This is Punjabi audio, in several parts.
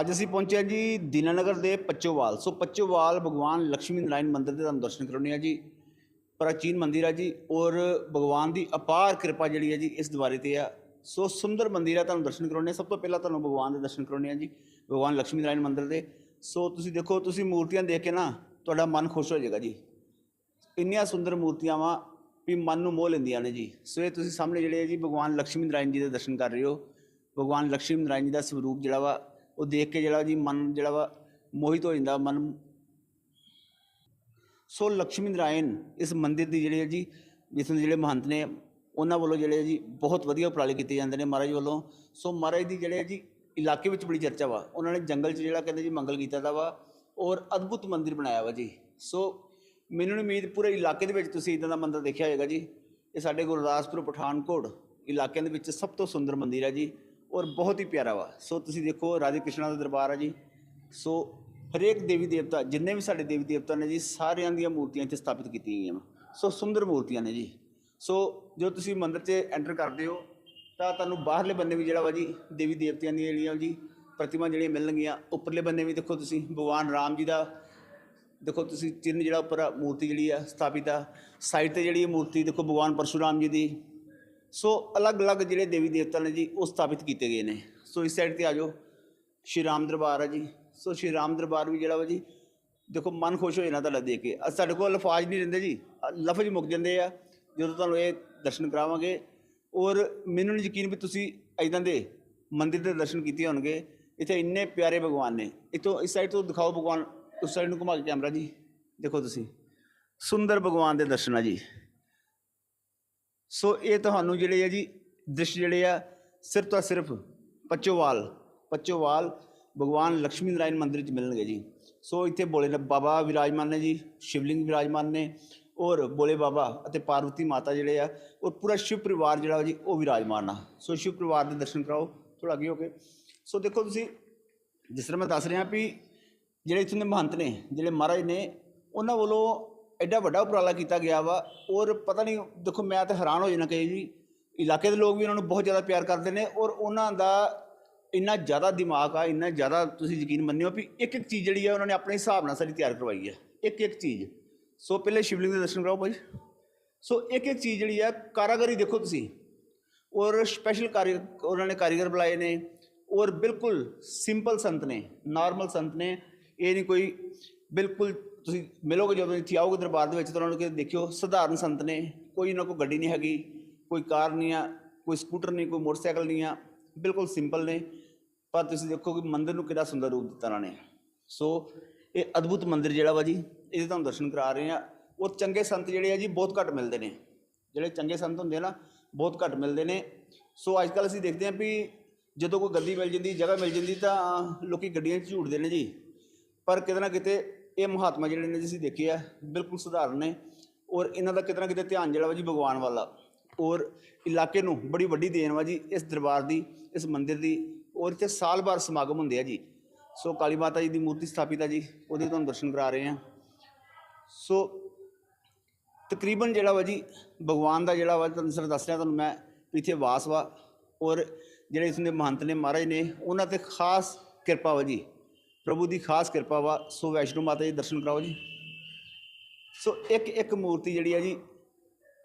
ਅੱਜ ਅਸੀਂ ਪਹੁੰਚੇ ਜੀ ਦੀਨਾਨਗਰ ਦੇ ਪੱਚੋਵਾਲ। ਸੋ ਪੱਚੋਵਾਲ ਭਗਵਾਨ ਲక్ష్ਮੀ ਨਾਰਾਇਣ ਮੰਦਿਰ ਦੇ ਤੁਹਾਨੂੰ ਦਰਸ਼ਨ ਕਰਾਉਣੇ ਆ ਜੀ। ਪ੍ਰਾਚੀਨ ਮੰਦਿਰ ਆ ਜੀ ਔਰ ਭਗਵਾਨ ਦੀ ਅਪਾਰ ਕਿਰਪਾ ਜਿਹੜੀ ਹੈ ਜੀ ਇਸ ਦੁਆਰੇ ਤੇ ਆ। ਸੋ ਸੁੰਦਰ ਮੰਦਿਰ ਆ ਤੁਹਾਨੂੰ ਦਰਸ਼ਨ ਕਰਾਉਣੇ ਸਭ ਤੋਂ ਪਹਿਲਾਂ ਤੁਹਾਨੂੰ ਭਗਵਾਨ ਦੇ ਦਰਸ਼ਨ ਕਰਾਉਣੇ ਆ ਜੀ, ਭਗਵਾਨ ਲక్ష్ਮੀ ਨਾਰਾਇਣ ਮੰਦਿਰ ਦੇ। ਸੋ ਤੁਸੀਂ ਦੇਖੋ, ਤੁਸੀਂ ਮੂਰਤੀਆਂ ਦੇਖ ਕੇ ਨਾ ਤੁਹਾਡਾ ਮਨ ਖੁਸ਼ ਹੋ ਜਾਏਗਾ ਜੀ। ਇੰਨੀਆਂ ਸੁੰਦਰ ਮੂਰਤੀਆਂ ਵਾ ਵੀ ਮਨ ਨੂੰ ਮੋਹ ਲੈਂਦੀਆਂ ਨੇ ਜੀ। ਸੋ ਇਹ ਤੁਸੀਂ ਸਾਹਮਣੇ ਜਿਹੜੇ ਆ ਜੀ, ਭਗਵਾਨ ਲక్ష్ਮੀ ਨਾਰਾਇਣ ਜੀ ਦੇ ਦਰਸ਼ਨ ਕਰ ਰਹੇ ਹੋ। ਭਗਵਾਨ ਲక్ష్ਮੀ ਨਾਰਾਇਣ ਜੀ ਦਾ ਸਰੂਪ ਜਿਹੜਾ ਵਾ ਉਹ ਦੇਖ ਕੇ ਜਿਹੜਾ ਜੀ ਮਨ ਜਿਹੜਾ ਵਾ ਮੋਹਿਤ ਹੋ ਜਾਂਦਾ, ਮਨ ਸੋ ਲక్ష్ਮੀ ਨਰਾਇਣ ਇਸ ਮੰਦਿਰ ਦੀ ਜਿਹੜੀ ਹੈ ਜੀ ਜਿਸ ਦੇ ਜਿਹੜੇ ਮਹੰਤ ਨੇ, ਉਹਨਾਂ ਵੱਲੋਂ ਜਿਹੜੇ ਜੀ ਬਹੁਤ ਵਧੀਆ ਉਪਰਾਲੇ ਕੀਤੇ ਜਾਂਦੇ ਨੇ ਮਹਾਰਾਜ ਵੱਲੋਂ। ਸੋ ਮਹਾਰਾਜ ਦੀ ਜਿਹੜੇ ਜੀ ਇਲਾਕੇ ਵਿੱਚ ਬੜੀ ਚਰਚਾ ਵਾ, ਉਹਨਾਂ ਨੇ ਜੰਗਲ 'ਚ ਜਿਹੜਾ ਕਹਿੰਦੇ ਜੀ ਮੰਗਲ ਕੀਤਾ ਦਾ ਵਾ, ਔਰ ਅਦਭੁਤ ਮੰਦਿਰ ਬਣਾਇਆ ਵਾ ਜੀ। ਸੋ ਮੈਨੂੰ ਨਹੀਂ ਉਮੀਦ ਪੂਰੇ ਇਲਾਕੇ ਦੇ ਵਿੱਚ ਤੁਸੀਂ ਇਦਾਂ ਦਾ ਮੰਦਿਰ ਦੇਖਿਆ ਹੋਵੇਗਾ ਜੀ। ਇਹ ਸਾਡੇ ਗੁਰਦਾਸਪੁਰ, ਪਠਾਨਕੋਟ ਇਲਾਕਿਆਂ ਦੇ ਵਿੱਚ ਸਭ ਤੋਂ ਸੁੰਦਰ ਮੰਦਿਰ ਹੈ ਜੀ। ਔਰ ਬਹੁਤ ਹੀ ਪਿਆਰਾ ਵਾ। ਸੋ ਤੁਸੀਂ ਦੇਖੋ ਰਾਧੇ ਕ੍ਰਿਸ਼ਨਾ ਦਾ ਦਰਬਾਰ ਆ ਜੀ। ਸੋ ਹਰੇਕ ਦੇਵੀ ਦੇਵਤਾ ਜਿੰਨੇ ਵੀ ਸਾਡੇ ਦੇਵੀ ਦੇਵਤਾ ਨੇ ਜੀ ਸਾਰਿਆਂ ਦੀਆਂ ਮੂਰਤੀਆਂ ਇੱਥੇ ਸਥਾਪਿਤ ਕੀਤੀਆਂ ਗਈਆਂ ਵਾ। ਸੋ ਸੁੰਦਰ ਮੂਰਤੀਆਂ ਨੇ ਜੀ। ਸੋ ਜੋ ਤੁਸੀਂ ਮੰਦਿਰ 'ਚ ਐਂਟਰ ਕਰਦੇ ਹੋ ਤਾਂ ਤੁਹਾਨੂੰ ਬਾਹਰਲੇ ਬੰਨੇ ਵੀ ਜਿਹੜਾ ਵਾ ਜੀ ਦੇਵੀ ਦੇਵਤਿਆਂ ਦੀਆਂ ਜਿਹੜੀਆਂ ਜੀ ਪ੍ਰਤਿਮਾ ਜਿਹੜੀਆਂ ਮਿਲਣਗੀਆਂ ਉੱਪਰਲੇ ਬੰਨੇ ਵੀ ਦੇਖੋ ਤੁਸੀਂ ਭਗਵਾਨ ਰਾਮ ਜੀ ਦਾ ਦੇਖੋ ਤੁਸੀਂ ਚਿੰਨ੍ਹ ਜਿਹੜਾ ਉੱਪਰ ਆ, ਮੂਰਤੀ ਜਿਹੜੀ ਆ ਸਥਾਪਿਤ ਆ। ਸਾਈਡ ਤੇ ਜਿਹੜੀ ਮੂਰਤੀ ਦੇਖੋ ਭਗਵਾਨ ਪਰਸ਼ੂਰਾਮ ਜੀ ਦੀ ਸੋ ਅਲੱਗ-ਅਲੱਗ ਜਿਹੜੇ ਦੇਵੀ ਦੇਵਤਾ ਨੇ ਜੀ, ਉਹ ਸਥਾਪਿਤ ਕੀਤੇ ਗਏ ਨੇ। ਸੋ ਇਸ ਸਾਈਡ ਤੇ ਆ ਜਾਓ। ਸ਼੍ਰੀ ਰਾਮ ਦਰਬਾਰ ਆ ਜੀ। ਸੋ ਸ਼੍ਰੀ ਰਾਮ ਦਰਬਾਰ ਵੀ ਜਿਹੜਾ ਵਾ ਜੀ, ਦੇਖੋ ਮਨ ਖੁਸ਼ ਹੋ ਜਾਣਾ ਤੁਹਾਡਾ ਦੇਖ ਕੇ। ਅੱਜ ਸਾਡੇ ਕੋਲ ਅਲਫਾਜ਼ ਨਹੀਂ ਰਹਿੰਦੇ ਜੀ। ਲਫ਼ਜ਼ ਮੁੱਕ ਜਾਂਦੇ ਆ। ਜਦੋਂ ਤੁਹਾਨੂੰ ਇਹ ਦਰਸ਼ਨ ਕਰਾਵਾਂਗੇ। ਔਰ ਮੈਨੂੰ ਨਹੀਂ ਯਕੀਨ ਵੀ ਤੁਸੀਂ ਇਦਾਂ ਦੇ ਮੰਦਿਰ ਦੇ ਦਰਸ਼ਨ ਕੀਤੇ ਹੋਣਗੇ। ਇੱਥੇ ਇੰਨੇ ਪਿਆਰੇ ਭਗਵਾਨ ਨੇ। ਇਤੋਂ ਇਸ ਸਾਈਡ ਤੋਂ ਦਿਖਾਓ ਭਗਵਾਨ। ਉਸ ਸਾਈਡ ਨੂੰ ਘੁਮਾ ਕੇ ਕੈਮਰਾ ਜੀ। ਦੇਖੋ ਤੁਸੀਂ। ਸੁੰਦਰ ਭਗਵਾਨ ਦੇ ਦਰਸ਼ਨ ਆ ਜੀ। ਸੋ ਇਹ ਤੁਹਾਨੂੰ ਜਿਹੜੇ ਆ ਜੀ ਦ੍ਰਿਸ਼ ਜਿਹੜੇ ਆ, ਸਿਰਫ ਤਾਂ ਸਿਰਫ ਪੱਚੋਵਾਲ ਪੱਚੋਵਾਲ ਭਗਵਾਨ ਲక్ష్ਮੀ ਨਾਰਾਇਣ ਮੰਦਿਰ ਚ ਮਿਲਣਗੇ ਜੀ। ਸੋ ਇੱਥੇ ਬੋਲੇ ਬਾਬਾ ਵਿਰਾਜਮਾਨ ਨੇ ਜੀ, ਸ਼ਿਵਲਿੰਗ ਵਿਰਾਜਮਾਨ ਨੇ, ਔਰ ਬੋਲੇ ਬਾਬਾ ਅਤੇ ਪਾਰਵਤੀ ਮਾਤਾ ਜਿਹੜੇ ਆ, ਔਰ ਪੂਰਾ ਸ਼ਿਵ ਪਰਿਵਾਰ ਜਿਹੜਾ ਵਾ ਜੀ, ਉਹ ਵਿਰਾਜਮਾਨ ਆ। ਸੋ ਸ਼ਿਵ ਪਰਿਵਾਰ ਦੇ ਦਰਸ਼ਨ ਕਰਾਓ ਥੋੜਾ ਅੱਗੇ ਹੋ ਕੇ। ਸੋ ਦੇਖੋ ਤੁਸੀਂ, ਜਿਸ ਤਰ੍ਹਾਂ ਮੈਂ ਦੱਸ ਰਿਹਾ ਵੀ ਜਿਹੜੇ ਇੱਥੋਂ ਦੇ ਮਹੰਤ ਨੇ, ਜਿਹੜੇ ਮਹਾਰਾਜ ਨੇ, ਉਹਨਾਂ ਵੱਲੋਂ ਐਡਾ ਵੱਡਾ ਉਪਰਾਲਾ ਕੀਤਾ ਗਿਆ ਵਾ, ਔਰ ਪਤਾ ਨਹੀਂ, ਦੇਖੋ ਮੈਂ ਤਾਂ ਹੈਰਾਨ ਹੋ ਜਾਣਾ ਕਿ ਜੀ ਇਲਾਕੇ ਦੇ ਲੋਕ ਵੀ ਉਹਨਾਂ ਨੂੰ ਬਹੁਤ ਜ਼ਿਆਦਾ ਪਿਆਰ ਕਰਦੇ ਨੇ, ਔਰ ਉਹਨਾਂ ਦਾ ਇੰਨਾ ਜ਼ਿਆਦਾ ਦਿਮਾਗ ਆ, ਇੰਨਾ ਜ਼ਿਆਦਾ ਤੁਸੀਂ ਯਕੀਨ ਮੰਨਿਓ ਵੀ ਇੱਕ ਇੱਕ ਚੀਜ਼ ਜਿਹੜੀ ਆ, ਉਹਨਾਂ ਨੇ ਆਪਣੇ ਹਿਸਾਬ ਨਾਲ ਸਾਰੀ ਤਿਆਰ ਕਰਵਾਈ ਹੈ ਇੱਕ ਇੱਕ ਚੀਜ਼। ਸੋ ਪਹਿਲੇ ਸ਼ਿਵਲਿੰਗ ਦੇ ਦਰਸ਼ਨ ਕਰਾਓ ਭਾਈ। ਸੋ ਇੱਕ ਇੱਕ ਚੀਜ਼ ਜਿਹੜੀ ਆ, ਕਾਰਾਗਰੀ ਦੇਖੋ ਤੁਸੀਂ, ਔਰ ਸਪੈਸ਼ਲ ਕਾਰੀ, ਉਹਨਾਂ ਨੇ ਕਾਰੀਗਰ ਬੁਲਾਏ ਨੇ, ਔਰ ਬਿਲਕੁਲ ਸਿੰਪਲ ਸੰਤ ਨੇ ਨਾਰਮਲ ਸੰਤ ਨੇ, ਇਹ ਨਹੀਂ ਕੋਈ ਬਿਲਕੁਲ ਤੁਸੀਂ ਮਿਲੋਗੇ ਜਦੋਂ ਇੱਥੇ ਆਓਗੇ ਦਰਬਾਰ ਦੇ ਵਿੱਚ ਤਾਂ ਉਹਨਾਂ ਨੂੰ ਕਿ ਦੇਖਿਓ, ਸਧਾਰਨ ਸੰਤ ਨੇ, ਕੋਈ ਉਹਨਾਂ ਕੋਲ ਗੱਡੀ ਨਹੀਂ ਹੈਗੀ, ਕੋਈ ਕਾਰ ਨਹੀਂ ਆ, ਕੋਈ ਸਕੂਟਰ ਨਹੀਂ, ਕੋਈ ਮੋਟਰਸਾਈਕਲ ਨਹੀਂ ਆ, ਬਿਲਕੁਲ ਸਿੰਪਲ ਨੇ। ਪਰ ਤੁਸੀਂ ਦੇਖੋ ਕਿ ਮੰਦਿਰ ਨੂੰ ਕਿੰਨਾ ਸੁੰਦਰ ਰੂਪ ਦਿੱਤਾ ਉਹਨਾਂ ਨੇ। ਸੋ ਇਹ ਅਦਭੁਤ ਮੰਦਿਰ ਜਿਹੜਾ ਵਾ ਜੀ ਇਹਦੇ ਤੁਹਾਨੂੰ ਦਰਸ਼ਨ ਕਰਾ ਰਹੇ ਆ। ਉਹ ਚੰਗੇ ਸੰਤ ਜਿਹੜੇ ਆ ਜੀ, ਬਹੁਤ ਘੱਟ ਮਿਲਦੇ ਨੇ। ਜਿਹੜੇ ਚੰਗੇ ਸੰਤ ਹੁੰਦੇ ਆ ਨਾ, ਬਹੁਤ ਘੱਟ ਮਿਲਦੇ ਨੇ। ਸੋ ਅੱਜ ਕੱਲ ਅਸੀਂ ਦੇਖਦੇ ਹਾਂ ਵੀ ਜਦੋਂ ਕੋਈ ਗੱਦੀ ਮਿਲ ਜਾਂਦੀ, ਜਗ੍ਹਾ ਮਿਲ ਜਾਂਦੀ ਤਾਂ ਲੋਕੀ ਗੱਡੀਆਂ 'ਚ ਝੂਟਦੇ ਨੇ ਜੀ। ਪਰ ਕਿਤੇ ਨਾ ਕਿਤੇ ਇਹ ਮਹਾਤਮਾ ਜਿਹੜੇ ਨੇ ਤੁਸੀਂ ਦੇਖੇ ਆ, ਬਿਲਕੁਲ ਸਧਾਰਨ ਨੇ ਔਰ ਇਹਨਾਂ ਦਾ ਕਿਤੇ ਨਾ ਕਿਤੇ ਧਿਆਨ ਜਿਹੜਾ ਵਾ ਜੀ ਭਗਵਾਨ ਵੱਲ ਆ। ਔਰ ਇਲਾਕੇ ਨੂੰ ਬੜੀ ਵੱਡੀ ਦੇਣ ਵਾ ਜੀ ਇਸ ਦਰਬਾਰ ਦੀ, ਇਸ ਮੰਦਿਰ ਦੀ ਔਰ ਇੱਥੇ ਸਾਲ ਬਾਰ ਸਮਾਗਮ ਹੁੰਦੇ ਆ ਜੀ। ਸੋ ਕਾਲੀ ਮਾਤਾ ਜੀ ਦੀ ਮੂਰਤੀ ਸਥਾਪਿਤ ਆ ਜੀ, ਉਹਦੇ ਤੁਹਾਨੂੰ ਦਰਸ਼ਨ ਕਰਾ ਰਹੇ ਆ। ਸੋ ਤਕਰੀਬਨ ਜਿਹੜਾ ਵਾ ਜੀ ਭਗਵਾਨ ਦਾ ਜਿਹੜਾ ਵਾ ਤੁਹਾਨੂੰ ਸਰ ਦੱਸ ਰਿਹਾ ਤੁਹਾਨੂੰ ਮੈਂ ਵੀ ਇੱਥੇ ਵਾਸ ਵਾ। ਔਰ ਜਿਹੜੇ ਇਸ ਦੇ ਮਹੰਤ ਨੇ ਮਹਾਰਾਜ ਨੇ, ਉਹਨਾਂ ਤੇ ਖਾਸ ਕਿਰਪਾ ਵਾ ਜੀ। ਪ੍ਰਭੂ ਦੀ ਖਾਸ ਕਿਰਪਾ ਵਾ, ਸੋ ਵੈਸ਼ਨੋ ਮਾਤਾ ਜੀ, ਦਰਸ਼ਨ ਕਰਾਓ ਜੀ। ਸੋ ਇੱਕ ਇੱਕ ਮੂਰਤੀ ਜਿਹੜੀ ਆ ਜੀ,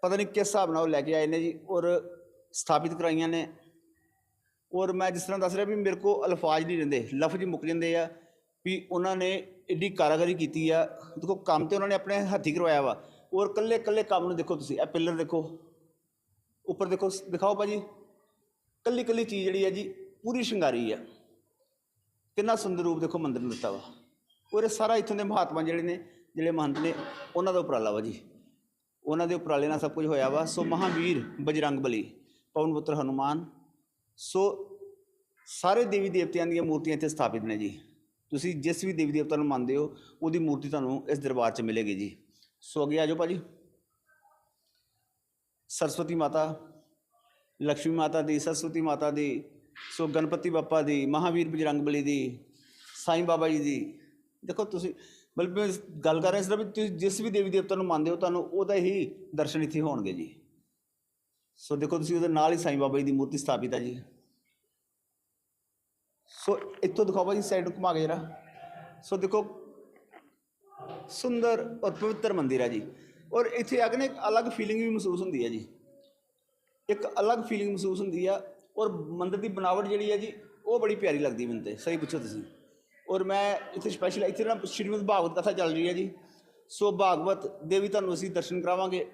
ਪਤਾ ਨਹੀਂ ਕਿਸ ਹਿਸਾਬ ਨਾਲ ਉਹ ਲੈ ਕੇ ਆਏ ਨੇ ਜੀ, ਔਰ ਸਥਾਪਿਤ ਕਰਾਈਆਂ ਨੇ। ਔਰ ਮੈਂ ਜਿਸ ਤਰ੍ਹਾਂ ਦੱਸ ਰਿਹਾ ਵੀ ਮੇਰੇ ਕੋ ਅਲਫਾਜ਼ ਨਹੀਂ ਰਹਿੰਦੇ, ਲਫ਼ਜ਼ ਮੁੱਕ ਜਾਂਦੇ ਆ, ਵੀ ਉਹਨਾਂ ਨੇ ਏਡੀ ਕਾਰਾਗਰੀ ਕੀਤੀ ਆ। ਦੇਖੋ, ਕੰਮ ਤੇ ਉਹਨਾਂ ਨੇ ਆਪਣੇ ਹੱਥੀ ਕਰਵਾਇਆ ਵਾ। ਔਰ ਕੱਲੇ ਕੱਲੇ ਕੰਮ ਨੂੰ ਦੇਖੋ ਤੁਸੀਂ, ਇਹ ਪਿੱਲਰ ਦੇਖੋ। ਉੱਪਰ ਦੇਖੋ, ਦਿਖਾਓ ਭਾਜੀ। ਕੱਲੀ ਕੱਲੀ ਚੀਜ਼ ਜਿਹੜੀ ਹੈ ਜੀ, ਪੂਰੀ ਸ਼ਿੰਗਾਰੀ ਆ। ਕਿੰਨਾ ਸੁੰਦਰ ਰੂਪ ਦੇਖੋ ਮੰਦਰ ਨੂੰ ਦਿੱਤਾ ਵਾ। ਔਰ ਇਹ ਸਾਰਾ ਇੱਥੋਂ ਦੇ ਮਹਾਤਮਾ ਜਿਹੜੇ ਨੇ, ਜਿਹੜੇ ਮਹੰਤ ਨੇ, ਉਹਨਾਂ ਦਾ ਉਪਰਾਲਾ ਵਾ ਜੀ। ਉਹਨਾਂ ਦੇ ਉਪਰਾਲੇ ਨਾਲ ਸਭ ਕੁਝ ਹੋਇਆ ਵਾ। ਸੋ ਮਹਾਵੀਰ ਬਜਰੰਗ ਬਲੀ ਪਵਨ ਪੁੱਤਰ ਹਨੂਮਾਨ, ਸੋ ਸਾਰੇ ਦੇਵੀ ਦੇਵਤਿਆਂ ਦੀਆਂ ਮੂਰਤੀਆਂ ਇੱਥੇ ਸਥਾਪਿਤ ਨੇ ਜੀ। ਤੁਸੀਂ ਜਿਸ ਵੀ ਦੇਵੀ ਦੇਵਤਾ ਨੂੰ ਮੰਨਦੇ ਹੋ, ਉਹਦੀ ਮੂਰਤੀ ਤੁਹਾਨੂੰ ਇਸ ਦਰਬਾਰ 'ਚ ਮਿਲੇਗੀ ਜੀ। ਸੋ ਅੱਗੇ ਆ ਜਾਓ ਭਾਜੀ। ਸਰਸਵਤੀ ਮਾਤਾ ਲక్ష్ਮੀ ਮਾਤਾ ਦੀ, ਸਰਸਵਤੀ ਮਾਤਾ ਦੀ ਸੋ ਗਣਪਤੀ ਬੱਪਾ ਦੀ, ਮਹਾਵੀਰ ਬਜਰੰਗ ਬਲੀ ਦੀ, ਸਾਈਂ ਬਾਬਾ ਜੀ ਦੀ। ਦੇਖੋ ਤੁਸੀਂ ਬਲਕਿ ਮੈਂ ਗੱਲ ਕਰ ਰਿਹਾ ਇਸ ਵੀ ਤੁਸੀਂ ਜਿਸ ਵੀ ਦੇਵੀ ਦੇਵਤਾ ਨੂੰ ਮੰਨਦੇ ਹੋ, ਤੁਹਾਨੂੰ ਉਹਦਾ ਹੀ ਦਰਸ਼ਨ ਇੱਥੇ ਹੋਣਗੇ ਜੀ। ਸੋ ਦੇਖੋ ਤੁਸੀਂ ਉਹਦੇ ਨਾਲ ਹੀ ਸਾਈਂ ਬਾਬਾ ਜੀ ਦੀ ਮੂਰਤੀ ਸਥਾਪਿਤ ਹੈ ਜੀ। ਸੋ ਇੱਥੋਂ ਦਿਖਾਓ ਭਾਜੀ ਸਾਈਡ ਨੂੰ ਘੁਮਾ ਕੇ ਜਰਾ। ਸੋ ਦੇਖੋ, ਸੁੰਦਰ ਔਰ ਪਵਿੱਤਰ ਮੰਦਿਰ ਹੈ ਜੀ। ਔਰ ਇੱਥੇ ਆ ਕੇ ਨਾ ਇੱਕ ਅਲੱਗ ਫੀਲਿੰਗ ਵੀ ਮਹਿਸੂਸ ਹੁੰਦੀ ਹੈ ਜੀ। ਇੱਕ ਅਲੱਗ ਫੀਲਿੰਗ ਮਹਿਸੂਸ ਹੁੰਦੀ ਆ ਔਰ ਮੰਦਰ ਦੀ ਬਣਾਵਟ ਜਿਹੜੀ ਹੈ ਜੀ, ਉਹ ਬੜੀ ਪਿਆਰੀ ਲੱਗਦੀ ਮੈਨੂੰ ਤੇ, ਸਹੀ ਪੁੱਛੋ ਤੁਸੀਂ। ਔਰ ਮੈਂ ਇੱਥੇ ਸਪੈਸ਼ਲ ਇੱਥੇ ਨਾ ਸ਼੍ਰੀਮਦ ਭਾਗਵਤ ਕਥਾ ਚੱਲ ਰਹੀ ਹੈ ਜੀ। ਸੋ ਭਾਗਵਤ ਦੇ ਵੀ ਤੁਹਾਨੂੰ ਅਸੀਂ ਦਰਸ਼ਨ ਕਰਾਵਾਂਗੇ,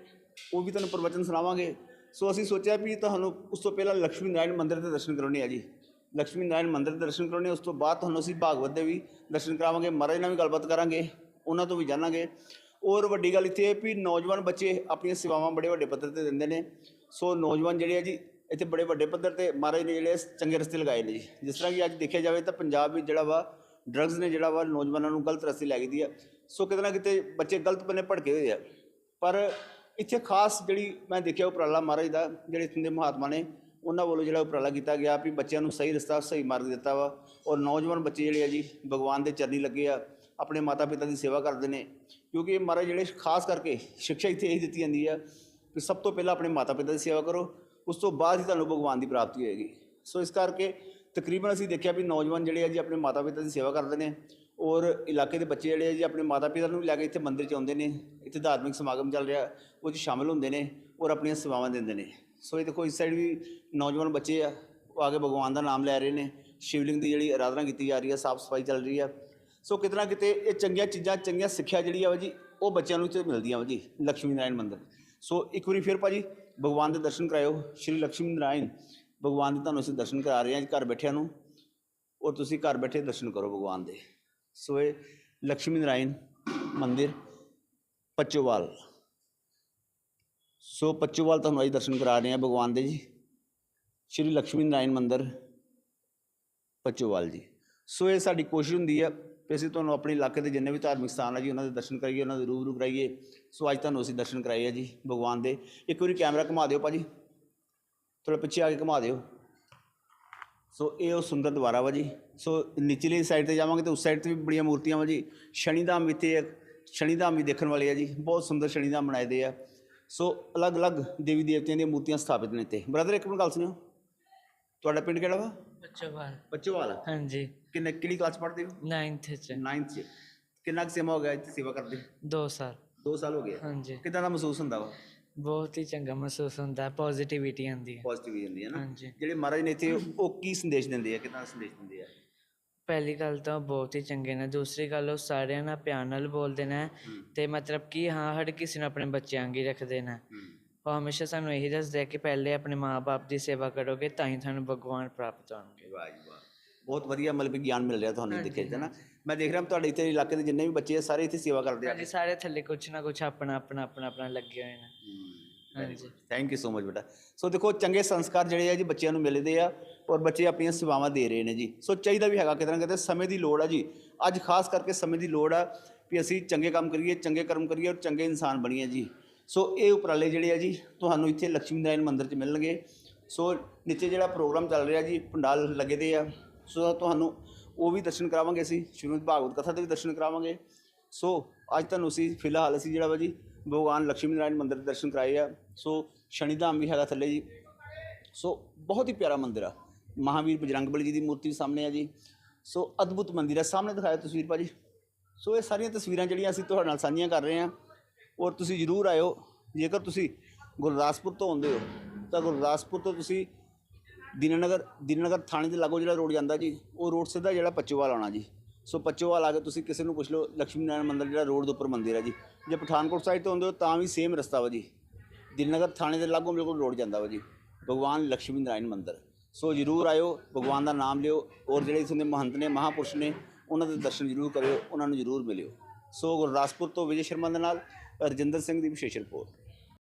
ਉਹ ਵੀ ਤੁਹਾਨੂੰ ਪ੍ਰਵਚਨ ਸੁਣਾਵਾਂਗੇ। ਸੋ ਅਸੀਂ ਸੋਚਿਆ ਵੀ ਤੁਹਾਨੂੰ ਉਸ ਤੋਂ ਪਹਿਲਾਂ ਲక్ష్ਮੀ ਨਾਰਾਇਣ ਮੰਦਰ ਦੇ ਦਰਸ਼ਨ ਕਰਾਉਣੇ ਆ ਜੀ। ਲక్ష్ਮੀ ਨਾਰਾਇਣ ਮੰਦਰ ਦੇ ਦਰਸ਼ਨ ਕਰਾਉਣੇ, ਉਸ ਤੋਂ ਬਾਅਦ ਤੁਹਾਨੂੰ ਅਸੀਂ ਭਾਗਵਤ ਦੇ ਵੀ ਦਰਸ਼ਨ ਕਰਾਵਾਂਗੇ। ਮਹਾਰਾਜ ਨਾਲ ਵੀ ਗੱਲਬਾਤ ਕਰਾਂਗੇ, ਉਹਨਾਂ ਤੋਂ ਵੀ ਜਾਣਾਂਗੇ। ਔਰ ਵੱਡੀ ਗੱਲ ਇੱਥੇ ਹੈ ਵੀ ਨੌਜਵਾਨ ਬੱਚੇ ਆਪਣੀਆਂ ਸੇਵਾਵਾਂ ਬੜੇ ਵੱਡੇ ਪੱਧਰ ਤੇ ਦਿੰਦੇ ਨੇ। ਸੋ ਨੌਜਵਾਨ ਜਿਹੜੇ ਆ ਜੀ ਇੱਥੇ ਬੜੇ ਵੱਡੇ ਪੱਧਰ ਤੇ ਮਹਾਰਾਜ ਨੇ ਜਿਹੜੇ ਚੰਗੇ ਰਸਤੇ ਲਗਾਏ ਨੇ ਜੀ। ਜਿਸ ਤਰ੍ਹਾਂ ਕਿ ਅੱਜ ਦੇਖਿਆ ਜਾਵੇ ਤਾਂ ਪੰਜਾਬ ਵਿੱਚ ਜਿਹੜਾ ਵਾ ਡਰੱਗਸ ਨੇ ਜਿਹੜਾ ਵਾ ਨੌਜਵਾਨਾਂ ਨੂੰ ਗਲਤ ਰਸਤੇ ਲੈ ਗਈ ਦੀ ਆ। ਸੋ ਕਿਤੇ ਨਾ ਕਿਤੇ ਬੱਚੇ ਗਲਤ ਬੰਨੇ ਭਟਕੇ ਹੋਏ ਆ। ਪਰ ਇੱਥੇ ਖਾਸ ਜਿਹੜੀ ਮੈਂ ਦੇਖਿਆ ਉਪਰਾਲਾ ਮਹਾਰਾਜ ਦਾ, ਜਿਹੜੇ ਇੱਥੇ ਦੇ ਮਹਾਤਮਾ ਨੇ, ਉਹਨਾਂ ਵੱਲੋਂ ਜਿਹੜਾ ਉਪਰਾਲਾ ਕੀਤਾ ਗਿਆ ਵੀ ਬੱਚਿਆਂ ਨੂੰ ਸਹੀ ਰਸਤਾ, ਸਹੀ ਮਾਰਗ ਦਿੱਤਾ ਵਾ। ਔਰ ਨੌਜਵਾਨ ਬੱਚੇ ਜਿਹੜੇ ਆ ਜੀ, ਭਗਵਾਨ ਦੇ ਚਰਨੀ ਲੱਗੇ ਆ, ਆਪਣੇ ਮਾਤਾ ਪਿਤਾ ਦੀ ਸੇਵਾ ਕਰਦੇ ਨੇ। ਕਿਉਂਕਿ ਇਹ ਮਹਾਰਾਜ ਜਿਹੜੇ ਖਾਸ ਕਰਕੇ ਸਿੱਖਿਆ ਇੱਥੇ ਇਹੀ ਦਿੱਤੀ ਜਾਂਦੀ ਆ ਕਿ ਸਭ ਤੋਂ ਪਹਿਲਾਂ ਆਪਣੇ ਮਾਤਾ ਪਿਤਾ ਦੀ ਸੇਵਾ ਕਰੋ। ਉਸ ਤੋਂ ਬਾਅਦ ਹੀ ਤੁਹਾਨੂੰ ਭਗਵਾਨ ਦੀ ਪ੍ਰਾਪਤੀ ਹੋਏਗੀ। ਸੋ ਇਸ ਕਰਕੇ ਤਕਰੀਬਨ ਅਸੀਂ ਦੇਖਿਆ ਵੀ ਨੌਜਵਾਨ ਜਿਹੜੇ ਆ ਜੀ ਆਪਣੇ ਮਾਤਾ ਪਿਤਾ ਦੀ ਸੇਵਾ ਕਰਦੇ ਨੇ ਔਰ ਇਲਾਕੇ ਦੇ ਬੱਚੇ ਜਿਹੜੇ ਆ ਜੀ ਆਪਣੇ ਮਾਤਾ ਪਿਤਾ ਨੂੰ ਵੀ ਲੈ ਕੇ ਇੱਥੇ ਮੰਦਿਰ 'ਚ ਆਉਂਦੇ ਨੇ, ਇੱਥੇ ਧਾਰਮਿਕ ਸਮਾਗਮ ਚੱਲ ਰਿਹਾ, ਉਹ 'ਚ ਸ਼ਾਮਿਲ ਹੁੰਦੇ ਨੇ ਔਰ ਆਪਣੀਆਂ ਸੇਵਾਵਾਂ ਦਿੰਦੇ ਨੇ। ਸੋ ਇਹ ਦੇਖੋ, ਇਸ ਸਾਈਡ ਵੀ ਨੌਜਵਾਨ ਬੱਚੇ ਆ, ਉਹ ਆ ਕੇ ਭਗਵਾਨ ਦਾ ਨਾਮ ਲੈ ਰਹੇ ਨੇ। ਸ਼ਿਵਲਿੰਗ ਦੀ ਜਿਹੜੀ ਆਰਾਧਨਾ ਕੀਤੀ ਜਾ ਰਹੀ ਹੈ ਸਾਫ਼ ਸਫ਼ਾਈ ਚੱਲ ਰਹੀ ਆ। ਸੋ ਕਿਤੇ ਨਾ ਕਿਤੇ ਇਹ ਚੰਗੀਆਂ ਚੀਜ਼ਾਂ, ਚੰਗੀਆਂ ਸਿੱਖਿਆ ਜਿਹੜੀ ਆ ਵਾ ਜੀ, ਉਹ ਬੱਚਿਆਂ ਨੂੰ ਇੱਥੇ ਮਿਲਦੀਆਂ ਵਾ ਜੀ ਲక్ష్ਮੀ ਨਾਰਾਇਣ ਮੰਦਿਰ। ਸੋ ਇੱਕ ਵਾਰੀ ਫਿਰ ਭਾਜੀ ਭਗਵਾਨ ਦੇ ਦਰਸ਼ਨ ਕਰਾਇਓ, ਸ਼੍ਰੀ ਲక్ష్ਮੀ ਨਾਰਾਇਣ ਭਗਵਾਨ ਦੇ ਤੁਹਾਨੂੰ ਅਸੀਂ ਦਰਸ਼ਨ ਕਰਾ ਰਹੇ ਹਾਂ ਘਰ ਬੈਠਿਆਂ ਨੂੰ। ਔਰ ਤੁਸੀਂ ਘਰ ਬੈਠੇ ਦਰਸ਼ਨ ਕਰੋ ਭਗਵਾਨ ਦੇ। ਸੋ ਇਹ ਲక్ష్ਮੀ ਨਾਰਾਇਣ ਮੰਦਿਰ, ਪੱਚੋਵਾਲ। ਸੋ ਪੱਚੋਵਾਲ ਤੁਹਾਨੂੰ ਅਸੀਂ ਦਰਸ਼ਨ ਕਰਾ ਰਹੇ ਹਾਂ ਭਗਵਾਨ ਦੇ ਜੀ। ਸ਼੍ਰੀ ਲక్ష్ਮੀ ਨਾਰਾਇਣ ਮੰਦਿਰ, ਪੱਚੋਵਾਲ ਜੀ। ਸੋ ਇਹ ਸਾਡੀ ਕੋਸ਼ਿਸ਼ ਹੁੰਦੀ ਹੈ ਕਿ ਅਸੀਂ ਤੁਹਾਨੂੰ ਆਪਣੇ ਇਲਾਕੇ ਦੇ ਜਿੰਨੇ ਵੀ ਧਾਰਮਿਕ ਸਥਾਨ ਆ ਜੀ, ਉਹਨਾਂ ਦੇ ਦਰਸ਼ਨ ਕਰਾਈਏ, ਉਹਨਾਂ ਦੇ ਰੂਬਰੂ ਕਰਾਈਏ। ਸੋ ਅੱਜ ਤੁਹਾਨੂੰ ਅਸੀਂ ਦਰਸ਼ਨ ਕਰਾਏ ਆ ਜੀ, ਭਗਵਾਨ ਦੇ। ਇੱਕ ਵਾਰੀ ਕੈਮਰਾ ਘੁਮਾ ਦਿਓ ਭਾਜੀ। ਥੋੜਾ ਪਿੱਛੇ ਆ ਕੇ ਘੁਮਾ ਦਿਓ। ਸੋ ਇਹ ਉਹ ਸੁੰਦਰ ਦੁਆਰਾ ਵਾ ਜੀ। ਸੋ ਨਿਚਲੀ ਸਾਈਡ ਤੇ ਜਾਵਾਂਗੇ ਤੇ ਉਸ ਸਾਈਡ ਤੇ ਵੀ ਬੜੀਆਂ ਮੂਰਤੀਆਂ ਵਾ ਜੀ। ਸ਼ਨੀ ਧਾਮ ਵੀ ਤੇ ਸ਼ਨੀਧਾਮ ਵੀ ਦੇਖਣ ਵਾਲੇ ਆ ਜੀ। ਬਹੁਤ ਸੁੰਦਰ ਸ਼ਨੀ ਧਾਮ ਬਣਾਏ ਦੇ ਆ। ਸੋ ਅਲੱਗ-ਅਲੱਗ ਦੇਵੀ ਦੇਵਤਿਆਂ ਦੀਆਂ ਮੂਰਤੀਆਂ ਸਥਾਪਿਤ ਨੇ ਇੱਥੇ। ਬ੍ਰਦਰ, ਇੱਕ ਮਿੰਟ ਗੱਲ ਸੁਣਿਓ। ਤੁਹਾਡਾ ਪਿੰਡ ਕਿਹੜਾ ਵਾ? ਬੱਚਾ ਬਾਹਰ ਬੱਚੋਵਾਲ ਹਾਂਜੀ। ਕਿੰਨੇ ਕਿਹੜੀ ਕਲਾਸ ਪੜ੍ਹਦੇ ਹੋ? 9th ਚ। 9th ਚ। ਕਿੰਨਾ ਕੁ ਸਮਾਂ ਹੋ ਗਿਆ ਇੱਥੇ ਸੇਵਾ ਕਰਦੇ? 2 ਸਾਲ। 2 ਸਾਲ ਹੋ ਗਏ। ਹਾਂਜੀ। ਕਿਦਾਂ ਦਾ ਮਹਿਸੂਸ ਹੁੰਦਾ ਵਾ ਬਹੁਤ ਹੀ ਚੰਗਾ ਮਹਿਸੂਸ ਹੁੰਦਾ ਪੋਜ਼ਿਟਿਵਿਟੀ ਆਉਂਦੀ ਹੈ। ਪੋਜ਼ਿਟਿਵ ਹੁੰਦੀ ਹੈ ਨਾ। ਹਾਂਜੀ। ਜਿਹੜੇ ਮਹਾਰਾਜ ਨੇ ਇੱਥੇ ਉਹ ਕੀ ਸੰਦੇਸ਼ ਦਿੰਦੇ ਆ? ਕਿਦਾਂ ਸੰਦੇਸ਼ ਦਿੰਦੇ ਆ? ਪਹਿਲੀ ਗੱਲ ਤਾਂ ਬਹੁਤ ਹੀ ਚੰਗੇ ਨੇ। ਦੂਸਰੀ ਗੱਲ ਉਹ ਸਾਰਿਆਂ ਨਾਲ ਪਿਆਰ ਨਾਲ ਬੋਲਦੇ ਨੇ ਤੇ ਮਤਲਬ ਕਿ ਹਾਂ ਹਰ ਕਿਸੇ ਨੂੰ ਆਪਣੇ ਬੱਚਿਆਂ ਵਾਂਗ ਹੀ ਰੱਖਦੇ ਨੇ। ਉਹ ਹਮੇਸ਼ਾ ਸਾਨੂੰ ਇਹੀ ਦੱਸਦੇ ਆ ਕਿ ਪਹਿਲੇ ਆਪਣੇ ਮਾਪੇ ਦੀ ਸੇਵਾ ਕਰੋਗੇ ਤਾਂ ਹੀ ਤੁਹਾਨੂੰ ਭਗਵਾਨ ਪ੍ਰਾਪਤ ਹੋਣਗੇ। ਵਾਹ ਜੀ ਵਾਹ। ਬਹੁਤ ਵਧੀਆ ਮਤਲਬ ਗਿਆਨ ਮਿਲ ਰਿਹਾ ਤੁਹਾਨੂੰ ਦੇਖਿਆ ਜੀ ਨਾ ਮੈਂ ਦੇਖ ਰਿਹਾ ਤੁਹਾਡੇ ਇੱਥੇ ਇਲਾਕੇ ਦੇ ਜਿੰਨੇ ਵੀ ਬੱਚੇ ਆ ਸਾਰੇ ਇੱਥੇ ਸੇਵਾ ਕਰਦੇ ਆ। ਸਾਰੇ ਥੱਲੇ ਕੁਛ ਨਾ ਕੁਛ ਆਪਣਾ ਆਪਣਾ ਆਪਣਾ ਆਪਣਾ ਲੱਗੇ ਹੋਏ ਨੇ। ਹਾਂਜੀ। ਥੈਂਕ ਯੂ ਸੋ ਮਚ ਬੇਟਾ। ਸੋ ਦੇਖੋ ਚੰਗੇ ਸੰਸਕਾਰ ਜਿਹੜੇ ਆ ਜੀ ਬੱਚਿਆਂ ਨੂੰ ਮਿਲਦੇ ਆ ਔਰ ਬੱਚੇ ਆਪਣੀਆਂ ਸੇਵਾਵਾਂ ਦੇ ਰਹੇ ਨੇ ਜੀ। ਸੋ ਚਾਹੀਦਾ ਵੀ ਹੈਗਾ ਕਿਤੇ ਨਾ ਕਿਤੇ ਸਮੇਂ ਦੀ ਲੋੜ ਆ ਜੀ। ਅੱਜ ਖਾਸ ਕਰਕੇ ਸਮੇਂ ਦੀ ਲੋੜ ਆ ਵੀ ਅਸੀਂ ਚੰਗੇ ਕੰਮ ਕਰੀਏ ਚੰਗੇ ਕਰਮ ਕਰੀਏ ਔਰ ਚੰਗੇ ਇਨਸਾਨ ਬਣੀਏ ਜੀ। ਸੋ ਇਹ ਉਪਰਾਲੇ ਜਿਹੜੇ ਆ ਜੀ, ਤੁਹਾਨੂੰ ਇੱਥੇ ਲక్ష్ਮੀ ਨਾਰਾਇਣ ਮੰਦਿਰ 'ਚ ਮਿਲਣਗੇ। ਸੋ ਨੀਚੇ ਜਿਹੜਾ ਪ੍ਰੋਗਰਾਮ ਚੱਲ ਰਿਹਾ ਜੀ, ਪੰਡਾਲ ਲੱਗੇ ਦੇ ਆ। ਸੋ ਤੁਹਾਨੂੰ ਉਹ ਵੀ ਦਰਸ਼ਨ ਕਰਾਵਾਂਗੇ ਅਸੀਂ, ਸ਼੍ਰੀਮਦ ਭਾਗਵਤ ਕਥਾ ਦੇ ਵੀ ਦਰਸ਼ਨ ਕਰਾਵਾਂਗੇ। ਸੋ ਅੱਜ ਤੁਹਾਨੂੰ ਅਸੀਂ ਫਿਲਹਾਲ ਅਸੀਂ ਜਿਹੜਾ ਵਾ ਜੀ, ਭਗਵਾਨ ਲక్ష్ਮੀ ਨਾਰਾਇਣ ਮੰਦਿਰ ਦੇ ਦਰਸ਼ਨ ਕਰਾਏ ਆ। ਸੋ ਸ਼ਨੀ ਧਾਮ ਵੀ ਹੈਗਾ ਥੱਲੇ ਜੀ। ਸੋ ਬਹੁਤ ਹੀ ਪਿਆਰਾ ਮੰਦਿਰ ਆ। ਮਹਾਵੀਰ ਬਜਰੰਗਬਲੀ ਜੀ ਦੀ ਮੂਰਤੀ ਸਾਹਮਣੇ ਆ ਜੀ। ਸੋ ਅਦਭੁਤ ਮੰਦਿਰ ਆ। ਸਾਹਮਣੇ ਦਿਖਾਇਆ ਤਸਵੀਰ ਭਾਜੀ। ਸੋ ਇਹ ਸਾਰੀਆਂ ਤਸਵੀਰਾਂ ਜਿਹੜੀਆਂ ਅਸੀਂ ਤੁਹਾਡੇ ਨਾਲ ਸਾਂਝੀਆਂ ਕਰ ਰਹੇ ਹਾਂ ਔਰ ਤੁਸੀਂ ਜ਼ਰੂਰ ਆਇਓ। ਜੇਕਰ ਤੁਸੀਂ ਗੁਰਦਾਸਪੁਰ ਤੋਂ ਆਉਂਦੇ ਹੋ, ਤਾਂ ਗੁਰਦਾਸਪੁਰ ਤੋਂ ਤੁਸੀਂ ਦਿਨਨਗਰ ਦਿਨਨਗਰ ਥਾਣੇ ਦੇ ਲਾਗੋ ਜਿਹੜਾ ਰੋਡ ਜਾਂਦਾ ਜੀ, ਉਹ ਰੋਡ ਸਿੱਧਾ ਜਿਹੜਾ ਪੱਚੋਵਾਲ ਆਉਣਾ ਜੀ। ਸੋ ਪੱਚੋਵਾਲ ਆ ਕੇ ਤੁਸੀਂ ਕਿਸੇ ਨੂੰ ਪੁੱਛ ਲਓ ਲక్ష్ਮੀ ਨਾਰਾਇਣ ਮੰਦਿਰ ਜਿਹੜਾ ਰੋਡ ਦੇ ਉੱਪਰ ਮੰਦਿਰ ਹੈ ਜੀ। ਜੇ ਪਠਾਨਕੋਟ ਸਾਈਡ ਤੋਂ ਆਉਂਦੇ ਹੋ, ਤਾਂ ਵੀ ਸੇਮ ਰਸਤਾ ਵਾ ਜੀ। ਦਿਨਨਗਰ ਥਾਣੇ ਦੇ ਲਾਗੋਂ ਬਿਲਕੁਲ ਰੋਡ ਜਾਂਦਾ ਵਾ ਜੀ। ਭਗਵਾਨ ਲక్ష్ਮੀ ਨਾਰਾਇਣ ਮੰਦਿਰ। ਸੋ ਜਰੂਰ ਆਇਓ, ਭਗਵਾਨ ਦਾ ਨਾਮ ਲਿਓ, ਔਰ ਜਿਹੜੇ ਇਸ ਦੇ ਮਹੰਤ ਨੇ, ਮਹਾਪੁਰਸ਼ ਨੇ, ਉਹਨਾਂ ਦੇ ਦਰਸ਼ਨ ਜਰੂਰ ਕਰਿਓ, ਉਹਨਾਂ ਨੂੰ ਜਰੂਰ ਮਿਲਿਓ। ਸੋ ਗੁਰਦਾਸਪੁਰ ਤੋਂ ਵਿਜੇ ਸ਼ਰਮਾ ਦੇ ਨਾਲ ਰਜਿੰਦਰ ਸਿੰਘ ਦੀ ਵਿਸ਼ੇਸ਼ ਰਿਪੋਰਟ